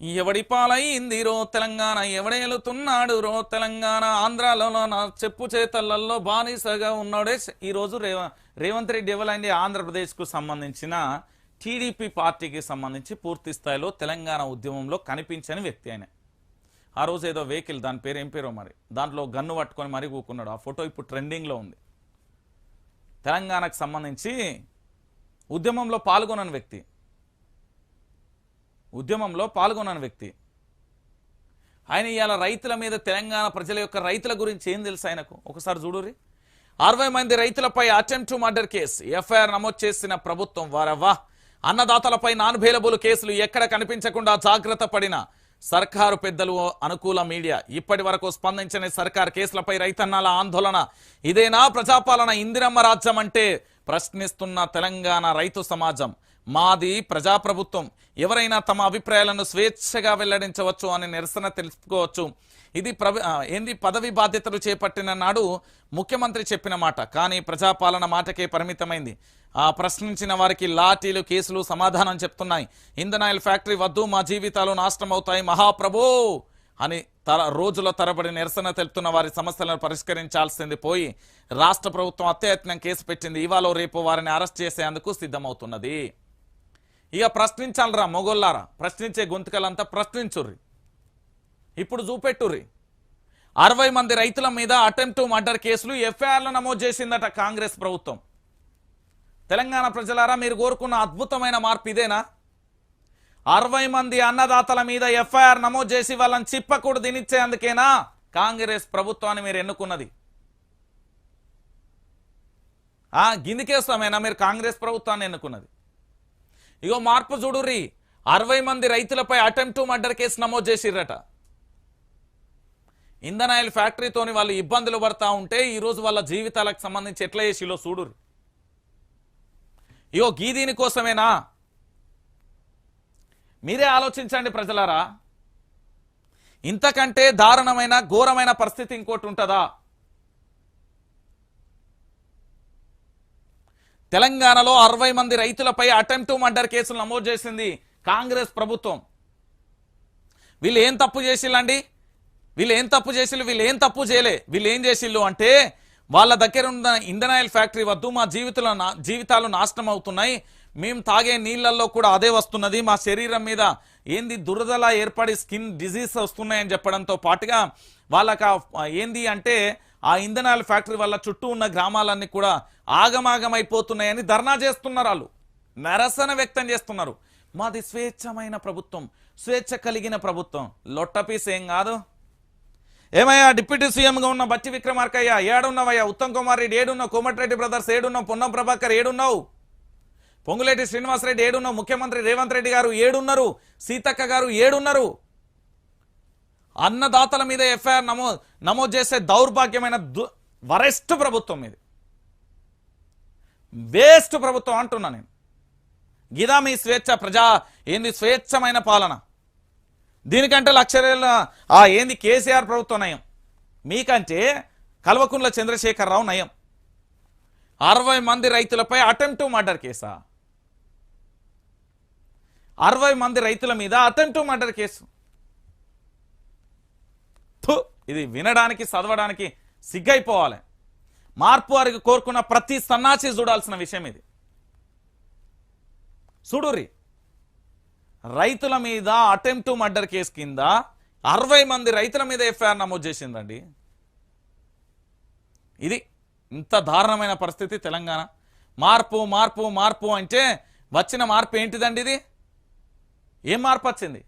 ఎవడి రో తెలంగాణ? ఎవడేలుతున్నాడు రో తెలంగాణ? ఆంధ్రాలలో నా చెప్పు చేతలలో బానిసగా ఉన్నాడే. ఈరోజు రేవ రేవంత్ రెడ్డి ఎవరైంది? ఆంధ్రప్రదేశ్కు సంబంధించిన టీడీపీ పార్టీకి సంబంధించి పూర్తి స్థాయిలో తెలంగాణ ఉద్యమంలో కనిపించని వ్యక్తి ఆయన. ఆ రోజు ఏదో వెహికల్ దాని పేరు ఏం పేరో మరి? దాంట్లో గన్ను పట్టుకొని మరీ కూకున్నాడు. ఆ ఫోటో ఇప్పుడు ట్రెండింగ్లో ఉంది. తెలంగాణకు సంబంధించి ఉద్యమంలో పాల్గొనని వ్యక్తి. ఉద్యమంలో పాల్గొనని వ్యక్తి. ఆయన ఇవాళ రైతుల మీద తెలంగాణ ప్రజల యొక్క రైతుల గురించి ఏం తెలుసు ఆయనకు? ఒకసారి చూడురి అరవై మంది రైతులపై attempt to murder case. FIR నమోదు చేసిన ప్రభుత్వం వారవ్వా. అన్నదాతలపై నాన్ బెయిలబుల్ కేసులు ఎక్కడ కనిపించకుండా జాగ్రత్త పడిన సర్కారు పెద్దలు అనుకూల మీడియా ఇప్పటి వరకు స్పందించని సర్కార్ కేసులపై రైతన్నాల ఆందోళన. ఇదేనా ప్రజాపాలన ఇందిరమ్మ రాజ్యం అంటే? ప్రశ్నిస్తున్న తెలంగాణ రైతు సమాజం. మాది ప్రజాప్రభుత్వం. ఎవరైనా తమ అభిప్రాయాలను స్వేచ్ఛగా వెల్లడించవచ్చు అని నిరసన తెలుసుకోవచ్చు ఇది ప్రవ ఏంది? పదవి బాధ్యతలు చేపట్టిన నాడు ముఖ్యమంత్రి చెప్పిన మాట. కానీ ప్రజాపాలన మాటకే పరిమితమైంది. ఆ ప్రశ్నించిన వారికి లాఠీలు కేసులు సమాధానం చెప్తున్నాయి. ఇంధనాయిల్ ఫ్యాక్టరీ వద్దు మా జీవితాలు నాశనం అవుతాయి మహాప్రభో! అని తర రోజుల తరబడి నిరసన తెలుపుతున్న వారి సమస్యలను పరిష్కరించాల్సింది పోయి రాష్ట్ర ప్రభుత్వం అత్యయత్నం కేసు పెట్టింది. ఇవాళ రేపు వారిని అరెస్ట్ చేసేందుకు సిద్ధమవుతున్నది. ఇక ప్రశ్నించాలరా మొగోళ్ళారా? ప్రశ్నించే గొంతుకలంతా ప్రశ్నించుర్రి. ఇప్పుడు చూపెట్టుర్రి. అరవై మంది రైతుల మీద అటెంప్ట్ మర్డర్ కేసులు ఎఫ్ఐఆర్లు నమోదు చేసిందట కాంగ్రెస్ ప్రభుత్వం. తెలంగాణ ప్రజలారా మీరు కోరుకున్న అద్భుతమైన మార్పు ఇదేనా? అరవై మంది అన్నదాతల మీద ఎఫ్ఐఆర్ నమోదు చేసి వాళ్ళని చిప్పకూడు దినిచ్చేందుకేనా కాంగ్రెస్ ప్రభుత్వాన్ని మీరు ఎన్నుకున్నది? గిందికేస్తామేనా మీరు కాంగ్రెస్ ప్రభుత్వాన్ని ఎన్నుకున్నది? ఇగో మార్పు చూడుర్రి. అరవై మంది రైతులపై అటెంప్ట్ మర్డర్ కేసు నమోదు చేసిర్రట. ఇంధనాయిల్ ఫ్యాక్టరీతోని వాళ్ళు ఇబ్బందులు పడతా ఉంటే ఈరోజు వాళ్ళ జీవితాలకు సంబంధించి ఎట్లా చేసిలో చూడురు ఇగో గీ దీని కోసమేనా? మీరే ఆలోచించండి ప్రజలారా. ఇంతకంటే దారుణమైన ఘోరమైన పరిస్థితి ఇంకోటి ఉంటుందా? తెలంగాణలో అరవై మంది రైతులపై అటెంప్ట్ మర్డర్ కేసులు నమోదు చేసింది కాంగ్రెస్ ప్రభుత్వం. వీళ్ళు ఏం తప్పు చేసిల్లండి? వీళ్ళు ఏం తప్పు చేసిల్లు వీళ్ళు ఏం తప్పు చేయలే. వీళ్ళు ఏం చేసిల్లు అంటే వాళ్ళ దగ్గర ఉన్న ఇంధనాయిల్ ఫ్యాక్టరీ వద్దు మా జీవితంలో నా- జీవితాలు నాశనం అవుతున్నాయి. మేము తాగే నీళ్ళల్లో కూడా అదే వస్తున్నది. మా శరీరం మీద ఏంది దురదలా ఏర్పడి స్కిన్ డిజీజ్ వస్తున్నాయని చెప్పడంతో పాటుగా వాళ్ళకి ఏంది అంటే ఆ ఇంధనాల ఫ్యాక్టరీ వల్ల చుట్టూ ఉన్న గ్రామాలన్నీ కూడా ఆగమాగమైపోతున్నాయని ధర్నా చేస్తున్నారు వాళ్ళు. నిరసన వ్యక్తం చేస్తున్నారు. మాది స్వేచ్ఛమైన ప్రభుత్వం. స్వేచ్ఛ కలిగిన ప్రభుత్వం. లొట్టపీస్ ఏం కాదు. ఏమయ్యా డిప్యూటీ సీఎంగా ఉన్న బచ్చి విక్రమార్కయ్య ఏడున్నావయ్యా ఉత్తమ్ కుమార్ రెడ్డి ఏడున్నావు కోమటిరెడ్డి బ్రదర్స్ ఏడున్నావు పొన్నం ప్రభాకర్ ఏడున్నావు పొంగులేటి శ్రీనివాసరెడ్డి ఏడున్నావు ముఖ్యమంత్రి రేవంత్ రెడ్డి గారు ఏడున్నారు సీతక్క గారు ఏడున్నారు. అన్నదాతల మీద ఎఫ్ఐఆర్ నమో నమోదు చేసే దౌర్భాగ్యమైన దు- వరెస్ట్ ప్రభుత్వం ఇది. వేస్ట్ ప్రభుత్వం అంటున్నా నేను. గిదా మీ స్వేచ్ఛ ప్రజా ఏంది స్వేచ్ఛమైన పాలన? దీనికంటే లక్ష ఆ ఏంది కేసీఆర్ ప్రభుత్వం నయం. మీకంటే కల్వకుంట్ల చంద్రశేఖరరావు నయం. అరవై మంది రైతులపై అటెంప్ట్ మర్డర్ కేసా? అరవై మంది రైతుల మీద అటెంప్ట్ మర్డర్ కేసు. ఇది వినడానికి చదవడానికి సిగ్గైపోవాలి. మార్పు వారికి కోరుకున్న ప్రతి సన్నాసి చూడాల్సిన విషయం ఇది. చూడుర్రి. రైతుల మీద అటెంప్ట్ మర్డర్ కేసు కింద అరవై మంది రైతుల మీద ఎఫ్ఐఆర్ నమోదు చేసిందండి. ఇది ఇంత దారుణమైన పరిస్థితి తెలంగాణ. మార్పు మార్పు మార్పు అంటే వచ్చిన మార్పు ఏంటిదండి ఇది? ఏం మార్పు వచ్చింది?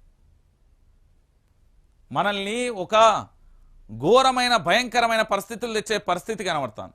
మనల్ని ఒక ఘోరమైన భయంకరమైన పరిస్థితులు తెచ్చే పరిస్థితి కనబడతాను